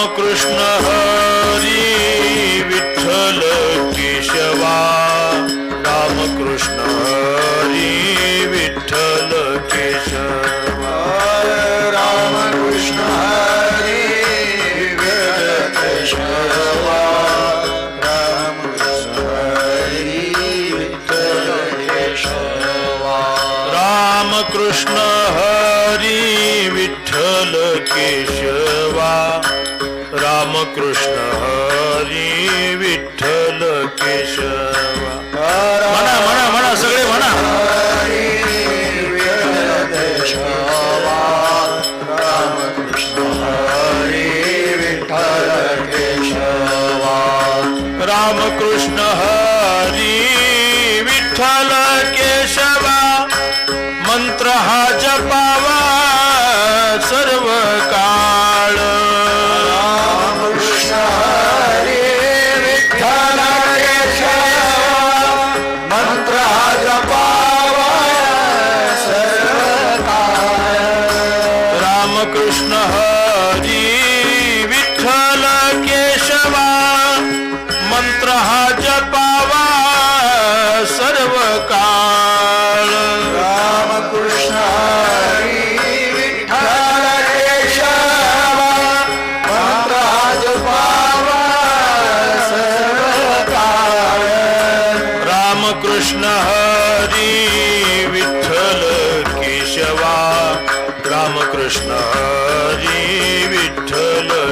रामकृष्ण हरी विठ्ठल केशवा। रामकृष्ण हरी विठ्ठल केशवा। रामकृष्ण हरी केशवा। रामकृष्ण हरी विठ्ठल केशवा। रामकृष्ण हरी विठ्ठल केशवा। रामकृष्ण हरी विठ्ठल केशवा. म्हणा म्हणा म्हणा सगळे म्हणा. हरी रामकृष्ण हरी विठ्ठल केशवा रामकृष्ण हरी विठ्ठल केशवा. मंत्र हा जपा. रामकृष्ण हरी विठ्ठल केशवा मंत्र हा जपावा सर्व काळ रामकृष्ण हरी विठ्ठल केशवा मंत्र जपावा सर्वकाळ. रामकृष्ण हरी विठ्ठल केशवा रामकृष्ण हरी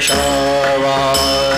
केशवा